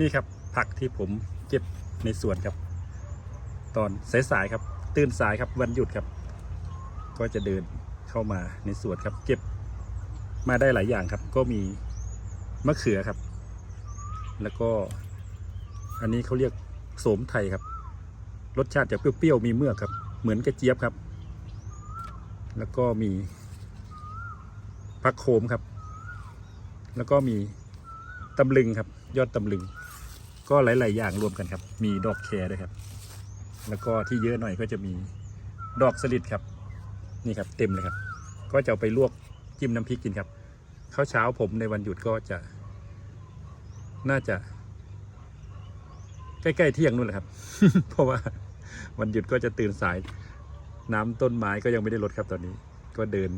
นี่ครับผักที่ผมเก็บในสวนครับ ตอนสายๆครับ ตื่นสายครับวันหยุดครับ ก็จะเดินเข้ามาในสวนครับ เก็บมาได้หลายอย่างครับ ก็มีมะเขือครับ แล้วก็ อันนี้เขาเรียกโสมไทยครับ รสชาติจะเปรี้ยวๆมีเมือกครับ เหมือนกระเจี๊ยบครับ แล้วก็มีผักโขมครับ แล้วก็มีตำลึงครับ ยอดตำลึง ก็หลาย ๆ อย่างรวมกันครับ มีดอกแครด้วยครับ แล้วก็ที่เยอะหน่อยก็จะมีดอกสลิดครับ นี่ครับเต็มเลยครับ ก็จะเอาไปลวกจิ้มน้ำพริกกินครับข้าวเช้าผมในวันหยุดก็จะ น่าจะ ใกล้ ๆ เที่ยงนู่นแหละครับ เพราะว่าวันหยุดก็จะตื่นสาย น้ำต้นไม้ก็ยังไม่ได้ลดครับตอนนี้ ก็เดิน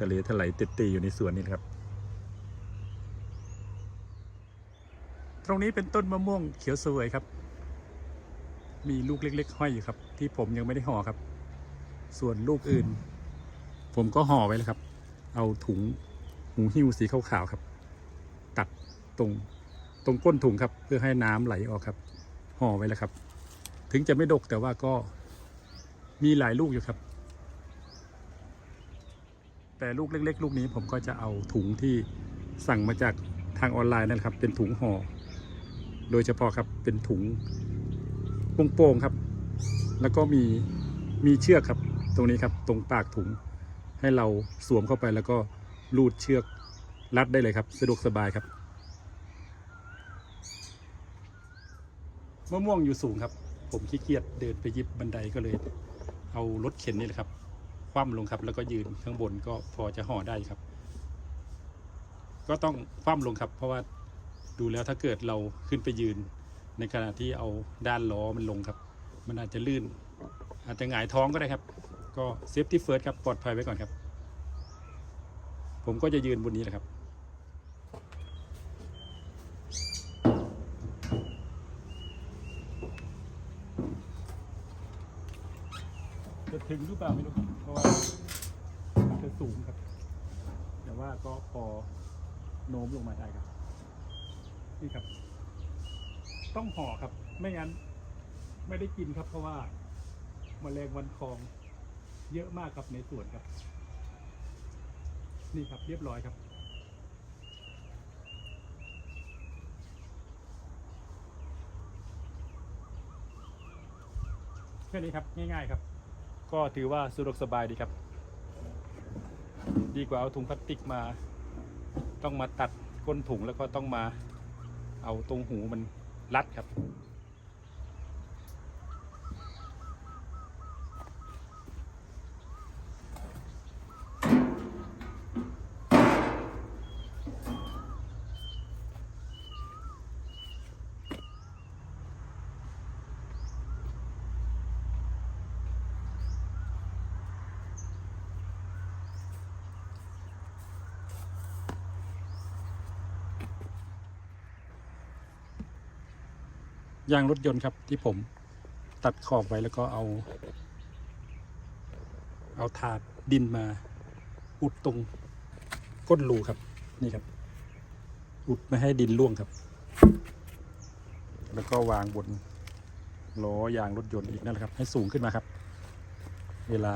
ทะเลถลายติดตีอยู่ในสวนนี่ครับ ตรงนี้เป็นต้นมะม่วงเขียวสวยครับ มีลูกเล็ก ๆ ห้อยอยู่ครับ ที่ผมยังไม่ได้ห่อครับ ส่วนลูกอื่น ผมก็ห่อไว้แล้วครับ เอาถุงหูหิ้วสีขาวๆครับ ตัดตรงตรงก้นถุงครับ เพื่อให้น้ำไหลออกครับห่อไว้แล้วครับ ถึงจะไม่ดกแต่ว่าก็มีหลายลูกอยู่ครับ แต่ลูกเล็ก ๆ ลูกนี้ผมก็จะเอาถุงที่สั่งมาจากทางออนไลน์นั่นแหละครับ เป็นถุงห่อ โดยเฉพาะครับเป็นถุงโป่งๆครับ แล้วก็มีมีเชือกครับ ตรงนี้ครับตรงปากถุง ให้เราสวมเข้าไปแล้วก็ลูดเชือกรัดได้เลยครับสะดวกสบายครับมะม่วงอยู่สูงครับ ผมขี้เกียจเดินไปหยิบบันไดก็เลย เอารถเข็นนี่แหละครับ คว่ำลงครับ แล้วก็ยืนข้างบนก็พอจะห่อได้ครับ ก็ต้องคว่ำลงครับ เพราะว่า ดูแล้วถ้าเกิดเราขึ้นไปยืน ในขณะที่เอาด้านล้อมันลงครับ มันอาจจะลื่น อาจจะหงายท้องก็ได้ครับ ก็เซฟตี้เฟิร์สครับปลอดภัยไว้ก่อนครับ ผมก็จะยืนบนนี้แหละครับจะถึงหรือเปล่าไม่รู้ครับเพราะว่ามันจะสูงครับ แต่ว่าก็พอโน้มลงมาได้ครับ นี่ครับ ต้องห่อครับ ไม่งั้น ไม่ได้กินครับเพราะว่าแมลงวันทอง เยอะมากครับในสวนครับ นี่ครับเรียบร้อยครับ แค่นี้ครับง่ายๆครับ ก็ถือว่าสะดวกสบายดีครับ ดีกว่าเอาถุงพลาสติกมา ต้องมาตัดก้นถุงแล้วก็ต้องมา เอาตรงหูมันรัดครับ ยางรถยนต์ครับ ที่ผมตัดขอบไว้แล้วก็เอา เอาถาดดินมา อุดตรงก้นรูครับ นี่ครับ อุดไม่ให้ดินร่วงครับ แล้วก็วางบนล้อยางรถยนต์อีกนั่นแหละครับ ให้สูงขึ้นมาครับ เวลา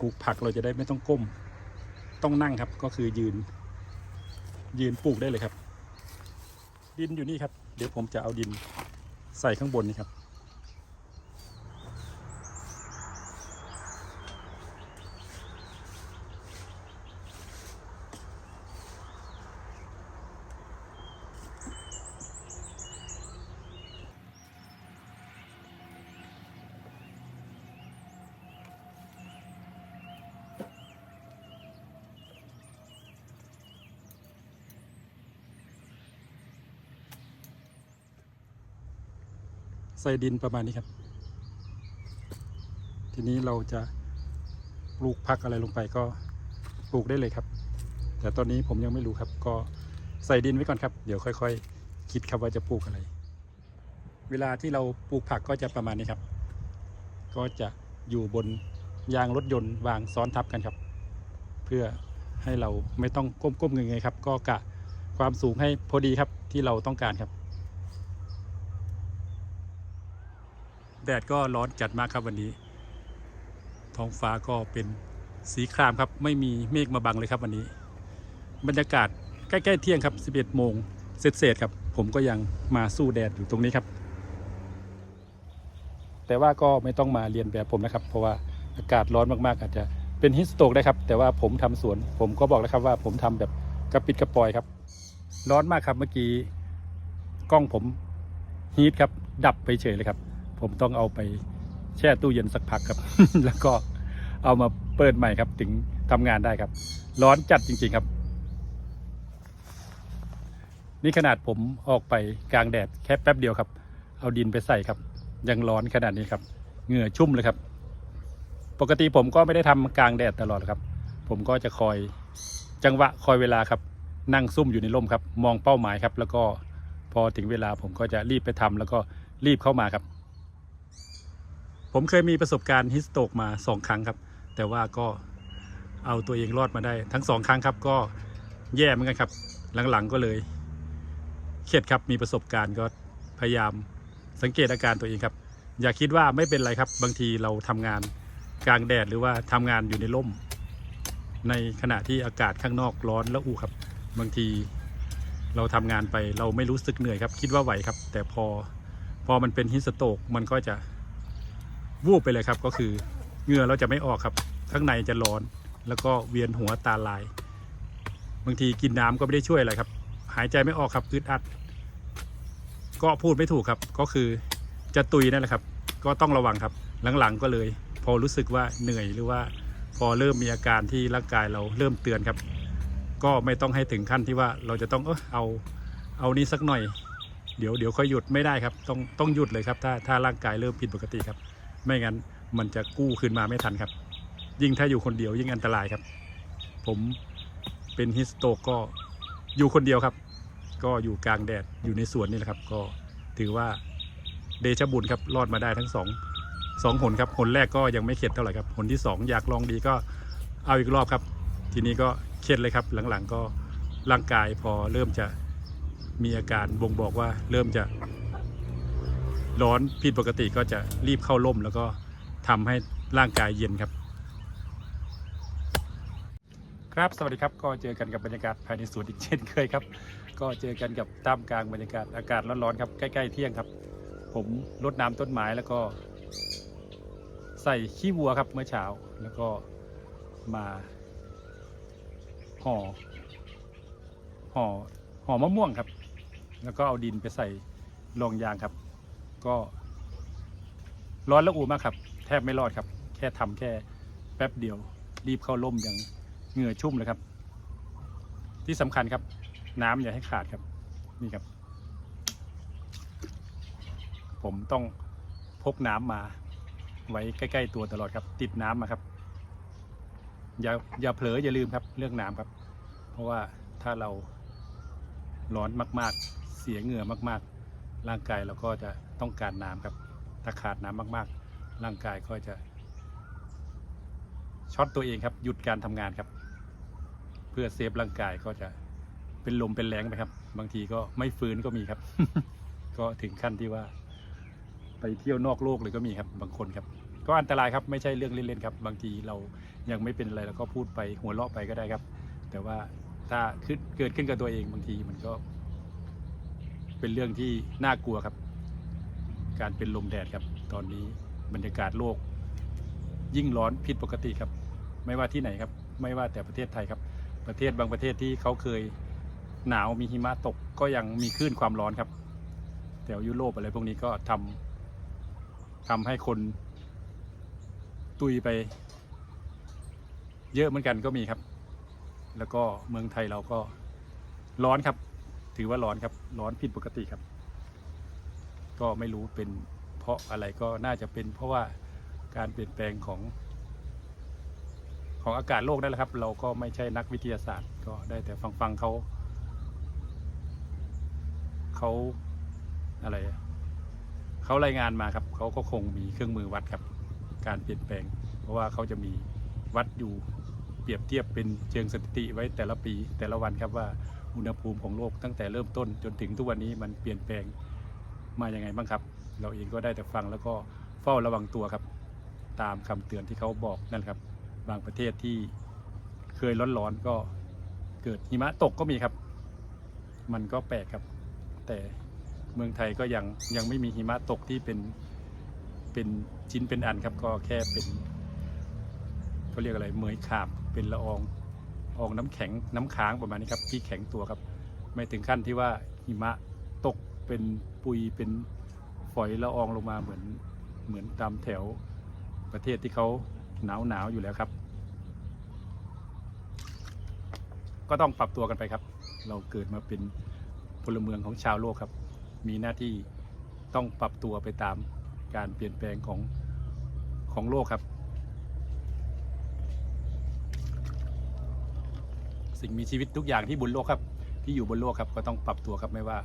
ปลูกผักเราจะได้ไม่ต้องก้ม ต้องนั่งครับ ก็คือยืน ยืนปลูกได้เลยครับ ดินอยู่นี่ครับ เดี๋ยวผมจะเอาดิน ใส่ข้างบนนี่ครับ ส่ดินประมาณนี้ครับ ทีนี้เราจะปลูกผักอะไรลงไปก็ปลูกได้เลยครับ แต่ตอนนี้ผมยังไม่รู้ครับ ก็ใส่ดินไว้ก่อนครับ เดี๋ยวค่อยๆคิดครับว่าจะปลูกอะไร เวลาที่เราปลูกผักก็จะประมาณนี้ครับ ก็จะอยู่บนยางรถยนต์วางซ้อนทับกันครับ เพื่อให้เราไม่ต้องก้มๆเงยๆครับ ก็กะความสูงให้พอดีครับที่เราต้องการครับ แดดก็ร้อนจัดมากครับวันนี้ ท้องฟ้าก็เป็นสีครามครับ ไม่มีเมฆมาบังเลยครับวันนี้ บรรยากาศใกล้ๆเที่ยงครับ 11 โมงเศษๆครับ ผมก็ยังมาสู้แดดอยู่ตรงนี้ครับ แต่ว่าก็ไม่ต้องมาเรียนแบบผมนะครับ เพราะว่าอากาศร้อนมากๆ อาจจะเป็นฮิสโตกได้ครับ แต่ว่าผมทำสวน ผมก็บอกแล้วครับว่าผมทำแบบกระปิดกระปอยครับ ร้อนมากครับเมื่อกี้กล้องผมฮีทครับ ดับไปเฉยเลยครับ ผมต้องเอาไปแช่ตู้เย็นสักพักครับ แล้วก็เอามาเปิดใหม่ครับ ถึงทำงานได้ครับ ร้อนจัดจริง ๆครับ นี่ขนาดผมออกไปกลางแดดแค่แป๊บเดียวครับ เอาดินไปใส่ครับ ยังร้อนขนาดนี้ครับ เหงื่อชุ่มเลยครับ ปกติผมก็ไม่ได้ทำกลางแดดตลอดครับ ผมก็จะคอยจังหวะคอยเวลาครับ นั่งซุ่มอยู่ในร่มครับ มองเป้าหมายครับ แล้วก็พอถึงเวลาผมก็จะรีบไปทำแล้วก็รีบเข้ามาครับ ผมเคยมีประสบการณ์ฮิสโตกมาสองครั้งครับ แต่ว่าก็เอาตัวเองรอดมาได้ ทั้งสองครั้งครับก็แย่เหมือนกันครับ หลังๆก็เลยเครียดครับมีประสบการณ์ก็พยายามสังเกตอาการตัวเองครับ อย่าคิดว่าไม่เป็นไรครับ บางทีเราทำงานกลางแดดหรือว่าทำงานอยู่ในร่ม ในขณะที่อากาศข้างนอกร้อนและอุครับ บางทีเราทำงานไปเราไม่รู้สึกเหนื่อยครับ คิดว่าไหวครับ แต่พอพอมันเป็นฮิสโตกมันก็จะ วูบไปเลยครับ ก็คือเหงื่อเราจะไม่ออกครับ ข้างในจะร้อน แล้วก็เวียนหัวตาลาย บางทีกินน้ำก็ไม่ได้ช่วยอะไรครับ หายใจไม่ออกครับอึดอัด ก็พูดไม่ถูกครับ ก็คือจะตุยนั่นแหละครับ ก็ต้องระวังครับ หลังๆก็เลย พอรู้สึกว่าเหนื่อยหรือว่าพอเริ่มมีอาการที่ร่างกายเราเริ่มเตือนครับ ก็ไม่ต้องให้ถึงขั้นที่ว่าเราจะต้องเออเอาเอานี้สักหน่อย เดี๋ยวเดี๋ยวค่อยหยุดไม่ได้ครับ ต้องต้องหยุดเลยครับ ถ้าถ้าร่างกายเริ่มผิดปกติครับ ไม่งั้นมันจะกู้คืนมาไม่ทันครับ ยิ่งถ้าอยู่คนเดียวยิ่งอันตรายครับ ผมเป็นฮิสโตกก็อยู่คนเดียวครับ ก็อยู่กลางแดดอยู่ในสวนนี่แหละครับ ก็ถือว่าเดชบุญครับรอดมาได้ทั้งสองสองหนครับหนแรกก็ยังไม่เข็ดเท่าไหร่ครับหนที่สองอยากลองดีก็เอาอีกรอบครับ ทีนี้ก็เครียดเลยครับ หลังๆก็ร่างกายพอเริ่มจะมีอาการบ่งบอกว่าเริ่มจะ ร้อนผิดปกติก็จะรีบเข้าร่มแล้วก็ทำให้ร่างกายเย็นครับ ครับสวัสดีครับก็เจอกันกับบรรยากาศภายในสวนอีกเช่นเคยครับ ก็เจอกันกับท่ามกลางบรรยากาศอากาศร้อนๆครับใกล้ๆเที่ยงครับ ผมรดน้ำต้นไม้แล้วก็ ใส่ขี้วัวครับเมื่อเช้าแล้วก็มาห่อห่อห่อมะม่วงครับ แล้วก็เอาดินไปใส่รองยางครับ ก็ร้อนและอูมากครับ แทบไม่รอดครับ แค่ทำแค่แป๊บเดียว รีบเข้าร่มยังเหงื่อชุ่มเลยครับ ที่สำคัญครับ น้ำอย่าให้ขาดครับ นี่ครับ ผมต้องพกน้ำมา ไว้ใกล้ ๆ ตัวตลอดครับ ติดน้ำมาครับ อย่าอย่าเผลออย่าลืมครับ เรื่องน้ำครับ เพราะว่าถ้าเราร้อนมาก ๆ เสียเหงื่อมาก ๆ ร่างกายเราก็จะต้องการน้ำครับ ถ้าขาดน้ำมาก ๆ ร่างกายก็จะช็อตตัวเองครับ หยุดการทำงานครับ เพื่อเซฟร่างกายก็จะเป็นลมเป็นแรงไปครับ บางทีก็ไม่ฟื้นก็มีครับ ก็ถึงขั้นที่ว่า ไปเที่ยวนอกโลกเลยก็มีครับ บางคนครับ ก็อันตรายครับไม่ใช่เรื่องเล่นๆครับ บางทีเรายังไม่เป็นอะไรเราก็พูดไปหัวเราะไปก็ได้ครับ แต่ว่าถ้าเกิดขึ้นกับตัวเองบางทีมันก็ เป็นเรื่องที่น่ากลัวครับ การเป็นลมแดดครับ ตอนนี้บรรยากาศโลก ยิ่งร้อนผิดปกติครับ ไม่ว่าที่ไหนครับ ไม่ว่าแต่ประเทศไทยครับ ประเทศบางประเทศที่เขาเคยหนาวมีหิมะตกก็ยังมีคลื่นความร้อนครับแถวยุโรปอะไรพวกนี้ก็ทำทำให้คน ตุยไป เยอะเหมือนกันก็มีครับ แล้วก็เมืองไทยเราก็ร้อนครับ ถือว่าร้อนครับ ร้อนผิดปกติครับ ก็ไม่รู้เป็นเพราะอะไรก็น่าจะเป็น เพราะว่าการเปลี่ยนแปลงของ ของอากาศโลกนั่นแหละครับ เราก็ไม่ใช่นักวิทยาศาสตร์ ก็ได้แต่ฟังฟังเขาเขาอะไรเขารายงานมาครับเขาก็คงมีเครื่องมือวัดครับ การเปลี่ยนแปลง เพราะว่าเขาจะมีวัดอยู่เปรียบเทียบเป็นเชิงสถิติไว้แต่ละปีแต่ละวันครับว่า อุณหภูมิของโลกตั้งแต่เริ่มต้นจนถึงทุกวันนี้มันเปลี่ยนแปลงมาอย่างไงบ้างครับ เราเองก็ได้แต่ฟังแล้วก็เฝ้าระวังตัวครับ ตามคำเตือนที่เขาบอกนั่นครับ บางประเทศที่เคยร้อนๆก็เกิดหิมะตกก็มีครับ มันก็แปลกครับ แต่เมืองไทยก็ยังยังไม่มีหิมะตกที่เป็นเป็นชิ้นเป็นอันครับก็แค่เป็นเขาเรียกอะไรเหมยขาบเป็นละออง อองน้ำแข็งน้ำค้างประมาณนี้ครับที่แข็งตัวครับ ไม่ถึงขั้นที่ว่าหิมะตกเป็นปุยเป็นฝอยละอองลงมาเหมือนเหมือนตามแถวประเทศที่เขาหนาวหนาวอยู่แล้วครับ ก็ต้องปรับตัวกันไปครับ เราเกิดมาเป็นพลเมืองของชาวโลกครับ มีหน้าที่ต้องปรับตัวไปตามการเปลี่ยนแปลงของของโลกครับ สิ่งมีชีวิตทุกอย่างที่บนโลกครับ ที่อยู่บนโลกครับ ก็ต้องปรับตัวครับไม่ว่า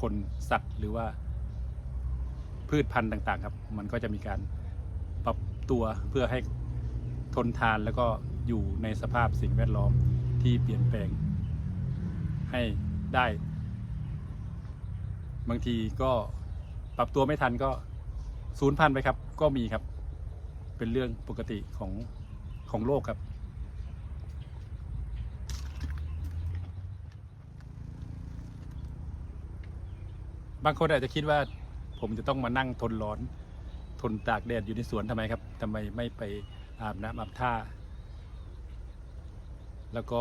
คนสัตว์หรือว่า พืชพันธุ์ต่าง ๆ ครับ มันก็จะมีการปรับตัวเพื่อให้ทนทานแล้วก็อยู่ในสภาพสิ่งแวดล้อมที่เปลี่ยนแปลง ให้ได้ บางทีก็ปรับตัวไม่ทันก็ศูนย์พันไปครับ ก็มีครับ เป็นเรื่องปกติของของโลกครับ บางคนอาจจะคิดว่าผมจะต้องมานั่งทนร้อน ทนตากแดดอยู่ในสวนทำไมครับทำไมไม่ไปอาบน้ำอาบท่า แล้วก็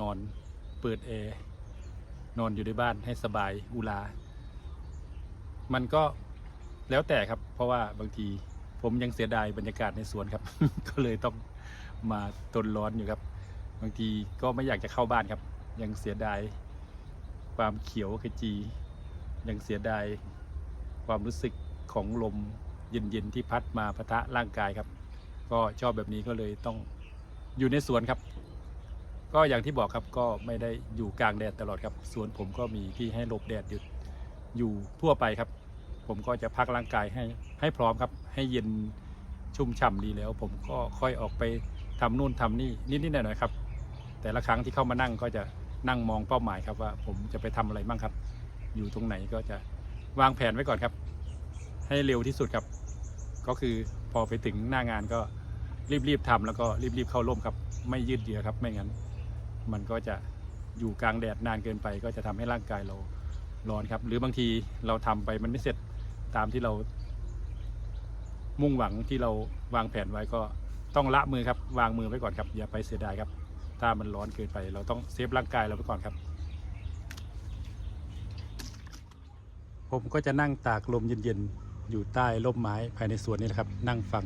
นอนเปิดแอร์นอนอยู่ในบ้านให้สบายอุลา มันก็แล้วแต่ครับ เพราะว่าบางทีผมยังเสียดายบรรยากาศในสวนครับ ก็เลยต้องมาทนร้อนอยู่ครับ บางทีก็ไม่อยากจะเข้าบ้านครับ ยังเสียดายความเขียวขจี ยังเสียดายความรู้สึกของลมเย็นๆที่พัดมาพะทะร่างกายครับ ก็ชอบแบบนี้ก็เลยต้องอยู่ในสวนครับ ก็อย่างที่บอกครับก็ไม่ได้อยู่กลางแดดตลอดครับสวนผมก็มีที่ให้หลบแดดอยู่อยู่ทั่วไปครับ ผมก็จะพักร่างกายให้ให้พร้อมครับ ให้เย็นชุ่มฉ่ำดีแล้ว ผมก็ค่อยออกไปทำนู่นทำนี่นิดๆหน่อยๆครับ แต่ละครั้งที่เข้ามานั่งก็จะนั่งมองเป้าหมายครับว่าผมจะไปทำอะไรบ้างครับ อยู่ตรงไหนก็จะวางแผนไว้ก่อนครับ ให้เร็วที่สุดครับ ก็คือพอไปถึงหน้างานก็รีบๆทำแล้วก็รีบๆเข้าร่มครับ ไม่ยืดเยื้อครับ ไม่งั้น มันก็จะอยู่กลางแดดนานเกินไป ก็จะทำให้ร่างกายเราร้อนครับ หรือบางทีเราทำไปมันไม่เสร็จตามที่เรา มุ่งหวังที่เราวางแผนไว้ก็ต้องละมือครับ วางมือไว้ก่อนครับ อย่าไปเสียดายครับ ถ้ามันร้อนเกินไป เราต้องเซฟร่างกายเราไว้ก่อนครับ ผมก็จะนั่งตากลมเย็นๆ อยู่ใต้ร่มไม้ภายในสวนนี่แหละครับ นั่งฟัง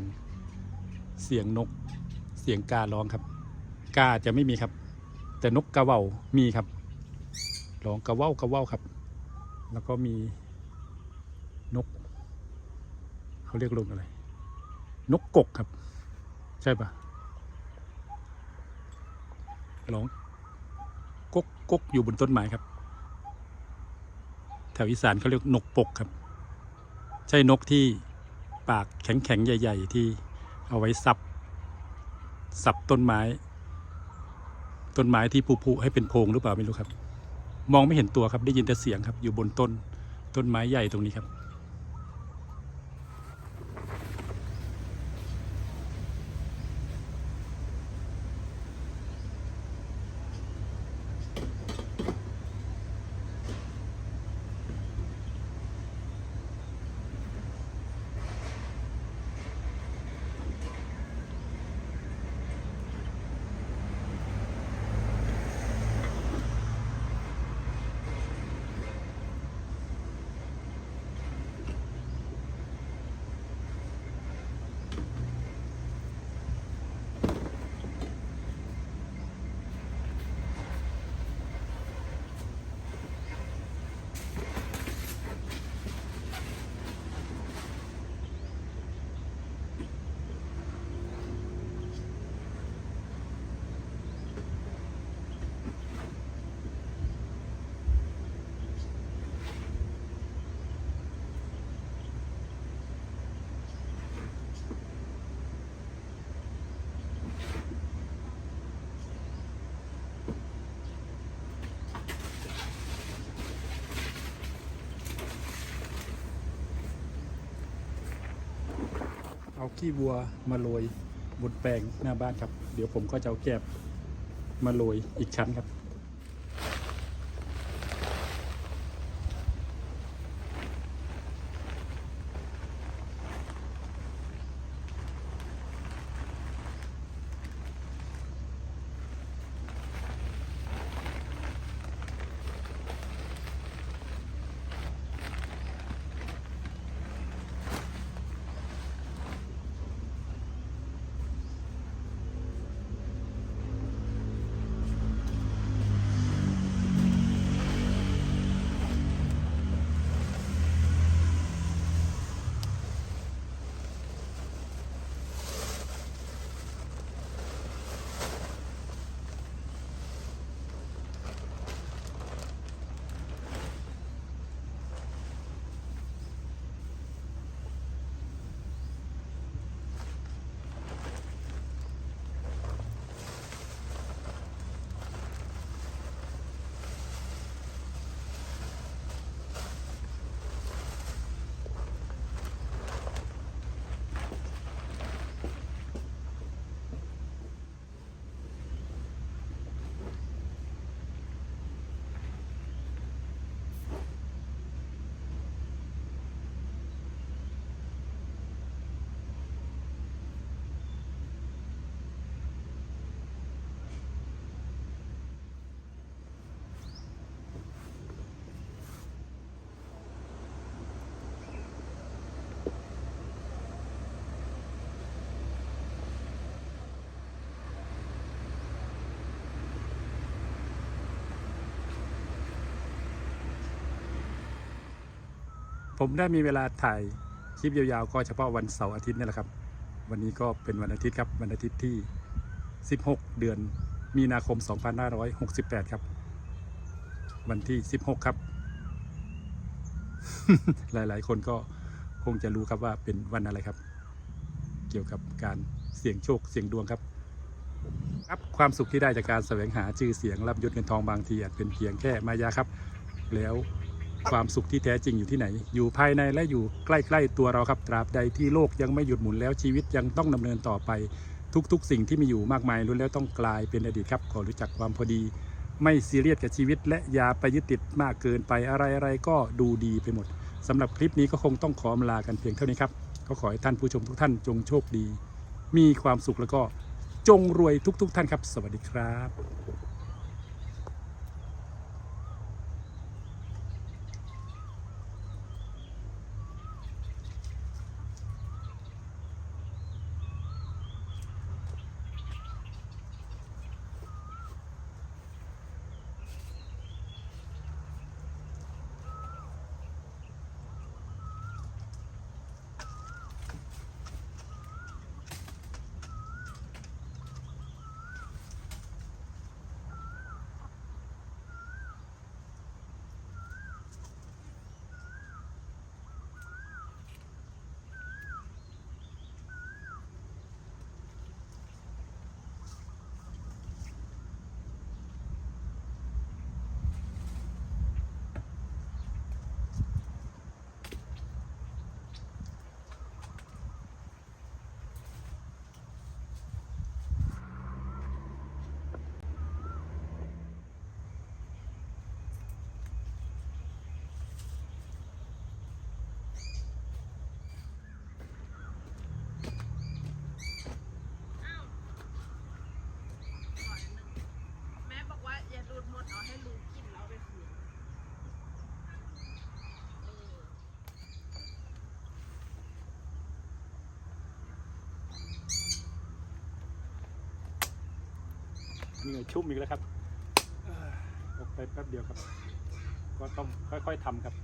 เสียงนก เสียงการ้องครับ กาจะไม่มีครับ แต่นกกระเว่ามีครับ ร้องกระเว่ากระเว่าครับ แล้วก็มีนก เขาเรียกลงอะไร นกกกครับ ใช่ปะร้องกกกกอยู่บนต้นไม้ครับ แถวอีสานเขาเรียกนกปกครับ ใช่นกที่ปากแข็งๆ ใหญ่ ๆ ที่เอาไว้ซับสับต้นไม้ ต้นไม้ที่ผุๆให้เป็นโพงหรือเปล่าไม่รู้ครับ มองไม่เห็นตัวครับได้ยินแต่เสียงครับ อยู่บนต้นต้นไม้ใหญ่ตรงนี้ครับ ขี้วัวมาโรยบนแปลงหน้าบ้านครับ เดี๋ยวผมก็จะเอาแกบมาโรยอีกชั้นครับ ผมได้มีเวลาถ่ายคลิปยาวๆ ก็เฉพาะวันเสาร์อาทิตย์นี่แหละครับ วันนี้ก็เป็นวันอาทิตย์ครับ วันอาทิตย์ที่ 16 เดือนมีนาคม 2568 ครับ วันที่ 16 ครับ หลายๆ คนก็คงจะรู้ครับว่าเป็นวันอะไรครับ เกี่ยวกับการเสี่ยงโชคเสี่ยงดวงครับ ครับความสุขที่ได้จากการแสวงหาชื่อเสียงรับยศเงินทองบางทีอาจเป็นเพียงแค่มายาครับ แล้ว ความสุขที่แท้จริงอยู่ที่ไหน อยู่ภายในและอยู่ใกล้ ๆ ตัวเราครับตราบใดที่โลกยังไม่หยุดหมุนแล้วชีวิตยังต้องดำเนินต่อไป ทุกๆ สิ่งที่มีอยู่มากมายล้วนแล้วต้องกลายเป็นอดีตครับขอรู้จักความพอดี ไม่ซีเรียสกับชีวิต และอย่าไปยึดติดมากเกินไปอะไรๆก็ดูดีไปหมดสำหรับคลิปนี้ก็คงต้องขออำลากันเพียงเท่านี้ครับก็ขอให้ท่านผู้ชมทุกท่านจงโชคดี มีความสุขแล้วก็จงรวยทุก ๆ ท่านครับ สวัสดีครับ แม่บอกว่าอย่าดูดหมดเอาให้ลูกกินแล้วไปคืนเออ เหนื่อยชุ่มอีกแล้วครับออกไปแป๊บเดียวครับ ก็ต้องค่อยๆทำครับ